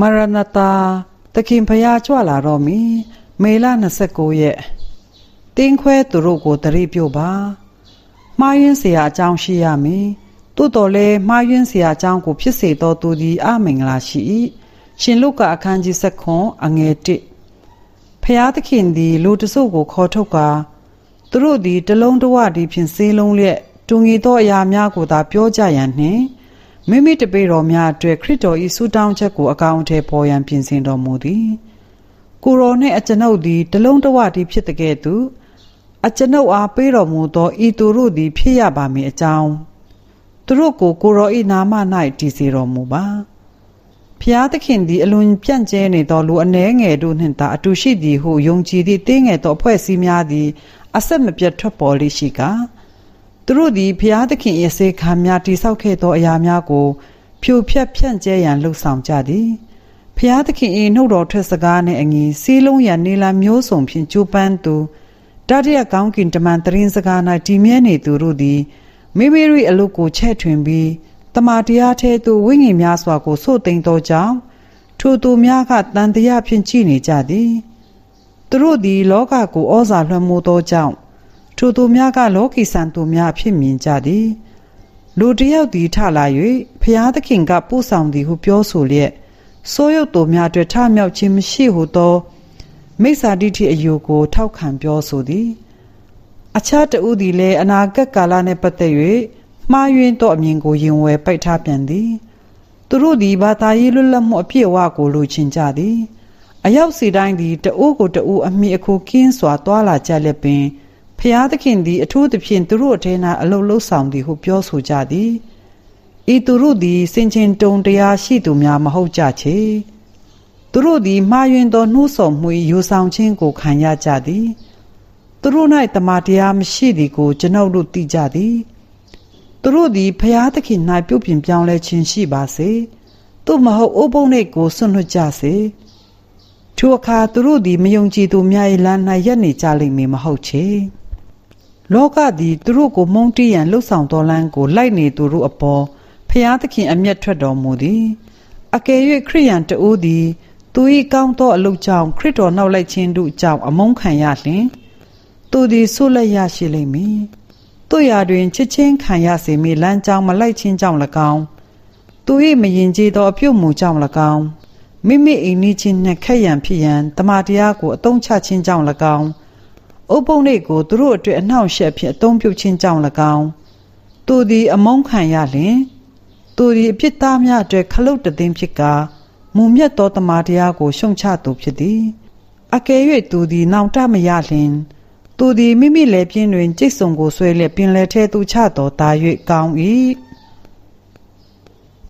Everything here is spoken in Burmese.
မရဏတာတခင်ဖျားကြွလာတော့မီမေလ29ရက်တင်းခွဲသူတို့ကိုတရိပြုတ်ပါမှားယွင်းเสียအကြောင်းရှိရမည်သို့တော်လည်းမှားယွင်းเสียအကြောင်းကိုဖြစ်စေသောသူသည်အမင်္ဂလာရှိ၏ရှင်လုကာအခန်းကြီး7ခွန်အငယ်1ဖျားသခင်သည်လူတစုကိုခေါ်ထုတ်ကာသူတို့သည်တလုံးတဝတည်းဖြင့်စေးလုံးလျက်တူငီသောအရာများကိုသာပြောကြရန်နှင့် မိမိတပေတော်များအတွက်ခရစ်တော်၏ဆုတောင်းချက်ကိုအကောင်းအထည်ပေါ်ရန်ပြင်ဆင်တော်မူသည်ကိုရောနှင့်အကျွန်ုပ်သည်တလုံးတဝတည်းဖြစ်တဲ့ကဲ့သို့အကျွန်ုပ်အားပေးတော်မူသောဤသူတို့သည် ဖြစ်ရပါမည်အကြောင်းသူတို့ကိုကိုရော၏နာမ၌တည်စေတော်မူပါဖျားသခင်သည်အလွန်ပြန့်ကျဲနေသောလူအနှဲငယ်တို့နှင့်သာအတူရှိသည်ဟုယုံကြည်သည့်တင်းငယ်သောအဖွဲ့အစည်းများသည်အဆက်မပြတ်ထွက်ပေါ်လိရှိကာ သူတို့သည်ဖျားသခင်၏စေခံများတိဆောက်ခဲ့သောအရာများကို ဖြိုဖျက်ဖြန့်ကျဲရန်လှုံ့ဆော်ကြသည်ဖျားသခင်၏နှုတ်တော်ထွက်စကားနှင့်အညီစီးလုံးရန်နေလာမျိုးစုံဖြင့်ကြိုးပမ်းသူတတိယကောင်းကင်တမန်တရင်စကား၌တည်မြဲနေသူတို့သည်မိမိတို့အလုပ်ကိုချဲ့ထွင်ပြီးတမာတရားထဲသို့ဝိညာဉ်များစွာကိုဆို့သိမ့်သောကြောင့်ထိုသူများကတန်တရားဖြင့်ကြည်နေကြသည်သူတို့သည်လောကကိုဩဇာလွှမ်းမိုးသောကြောင့် ထိုသူများကလောကီဆန်သူများဖြစ်မြင်ကြသည်လူတယောက်သည်ထလာ၍ဖျားသခင်ကပို့ဆောင်သည်ဟုပြောဆိုလျက်ဆိုးရုပ်သူများအတွက်ထမြောက်ခြင်းမရှိဟုသောမိစ္ဆာဒိဋ္ဌိအယူကို ထောက်ခံပြောဆိုသည်အခြားတဦးသည်လည်းအနာဂတ်ကာလနှင့်ပတ်သက်၍မှားယွင်းသောအမြင်ကိုယင်ဝယ်ပိတ်ထားပြန်သည်သူတို့သည်ဘာသာရေးလွတ်လပ်မှုအပြည့်အဝကိုလိုချင်ကြသည်အရောက်စီတိုင်းသည်တအိုးကိုတအိုးအမိအခုကင်းစွာတွာလာကြလက်ပင် ဖျားသခင်သည်အထူးသဖြင့်သူတို့အထဲ၌အလုလုဆောင်သည်ဟုပြောဆိုကြသည်ဤသူတို့သည်စင်ချင်းတုံတရားရှိသူများမဟုတ်ကြချေသူတို့သည်မှားယွင်းသောနှိုးဆော်မှုယူဆောင်ခြင်းကိုခံရကြသည်သူတို့၌တမန်တရားမရှိသည်ကိုကျွန်ုပ်တို့သိကြသည်သူတို့သည်ဖျားသခင်၌ပြုတ်ပြင်ပြောင်းလဲခြင်းရှိပါစေသို့မဟုတ်အိုးပုံနှိတ်ကိုဆွန့်လွတ်ကြစေထိုအခါသူတို့သည်မယုံကြည်သူများ၏လမ်း၌ရက်နေကြလိမ့်မည်မဟုတ်ချေ လောကသည်သူတို့ကိုမုန်းတီးရန်လှုပ်ဆောင်တော်လမ်းကိုလိုက်နေသူတို့အပေါ်ဖျားသခင်အမျက်ထွက်တော်မူသည်အကယ်၍ခရိယန်တအိုးသည်သူ၏ကောင်းသောအလုပ်ကြောင့်ခရစ်တော်နောက်လိုက်ခြင်းတို့ကြောင့်အမုန်းခံရလျှင်သူသည်ဆုလက်ရရှိလိမ့်မည်တို့ရာတွင်ချစ်ချင်းခံရစေမည်လမ်းကြောင်းမလိုက်ခြင်းကြောင့်၎င်းသူ၏မရင်ကျေးသောအပြုတ်မှုကြောင့်၎င်းမိမိအိမ်နီးချင်းနှင့်ခက်ရန်ဖြစ်ရန်တမန်တရားကိုအသုံးချခြင်းကြောင့်၎င်း အုပ်ပုံလေးကိုသူတို့အတွက်အနှောင့်အယှက်ဖြစ်အသုံးပြုခြင်းကြောင့်၎င်းသူသည်အမုန်းခံရလျင်သူသည်အပြစ်သားများအတွက်ခလုတ်တသိန်းဖြစ်ကာမူမြတ်သောတမန်တရားကိုရှုံချသူဖြစ်သည်အကယ်၍သူသည်နောင်တမရလျင်သူသည်မိမိလည်းပြင်းတွင်ကြိတ်ဆုံကိုဆွဲလျက်ပင်လယ်ထဲသို့ချတော်တာ၍ကောင်း၏